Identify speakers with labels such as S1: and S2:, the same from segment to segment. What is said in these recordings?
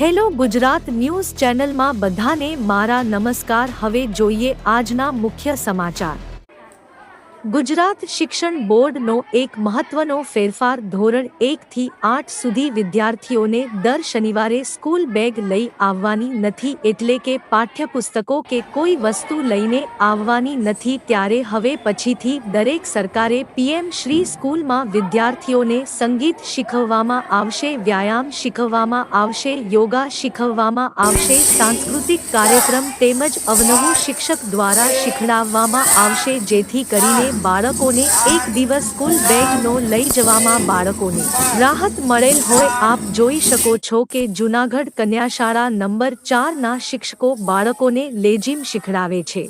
S1: Hello Gujarat news ચેનલમાં બધાને મારા નમસ્કાર. હવે જોઈએ આજના મુખ્ય સમાચાર. ગુજરાત શિક્ષણ બોર્ડનો એક મહત્વનો ફેરફાર ધોરણ એકથી આઠ સુધી વિદ્યાર્થીઓને દર શનિવારે સ્કૂલ બેગ લઈ આવવાની નથી એટલે કે પાઠ્યપુસ્તકો કે કોઈ વસ્તુ લઈને આવવાની નથી ત્યારે હવે પછીથી દરેક સરકારે પીએમ શ્રી સ્કૂલમાં વિદ્યાર્થીઓને સંગીત શીખવવામાં આવશે, વ્યાયામ શીખવવામાં આવશે, યોગા શીખવવામાં આવશે, સાંસ્કૃતિક કાર્યક્રમ તેમજ અવનવું શિક્ષક દ્વારા શીખડાવવામાં આવશે જેથી કરીને બાળકોને એક દિવસ સ્કૂલ બેગનો લઈ જવામાં બાળકોને રાહત મળેલ હોય આપ જોઈ શકો છો કે જૂનાગઢ કન્યાશાળા નંબર ચારના શિક્ષકો બાળકોને લેજીમ શીખડાવે છે.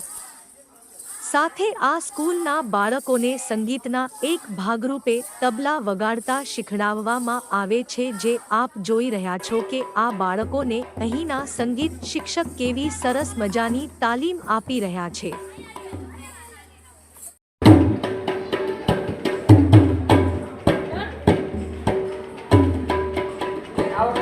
S1: સાથે આ સ્કૂલના બાળકોને સંગીતના એક ભાગરૂપે તબલા વગાડતા શીખડાવવામાં આવે છે જે આપ જોઈ રહ્યા છો કે આ બાળકોને અહીંના સંગીત શિક્ષક કેવી સરસ મજાની તાલીમ આપી રહ્યા છે.
S2: ઓકે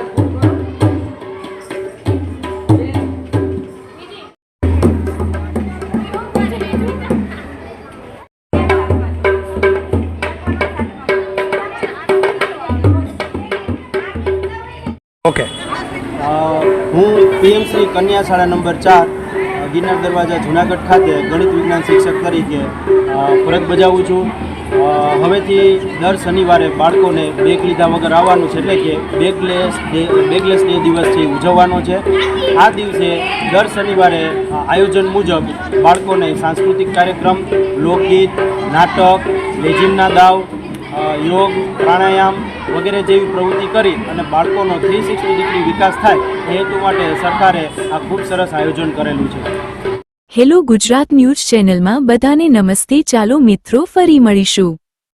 S3: હું પીએમ શ્રી કન્યા શાળા નંબર ચાર, ગિરનાર દરવાજા જુનાગઢ ખાતે ગણિત વિજ્ઞાન શિક્ષક તરીકે ફરજ બજાવું છું. હવેથી દર શનિવારે બાળકોને બેગ લીધા વગર આવવાનું છે એટલે કે બેગલેસ ડે બેગલેસ ડે દિવસ છે ઉજવવાનો છે. આ દિવસે દર શનિવારે આયોજન મુજબ બાળકોને સાંસ્કૃતિક કાર્યક્રમ, લોકગીત, નાટક લેજીમના દાવ યોગ, પ્રાણાયામ વગેરે જેવી પ્રવૃત્તિ કરી અને બાળકોનો થ્રી સિક્સટી ડિગ્રી વિકાસ થાય એ હેતુ માટે સરકારે આ ખૂબ સરસ આયોજન કરેલું છે.
S4: હેલો ગુજરાત ન્યૂઝ ચેનલમાં બધાને નમસ્તે ચાલો મિત્રો ફરી મળીશું.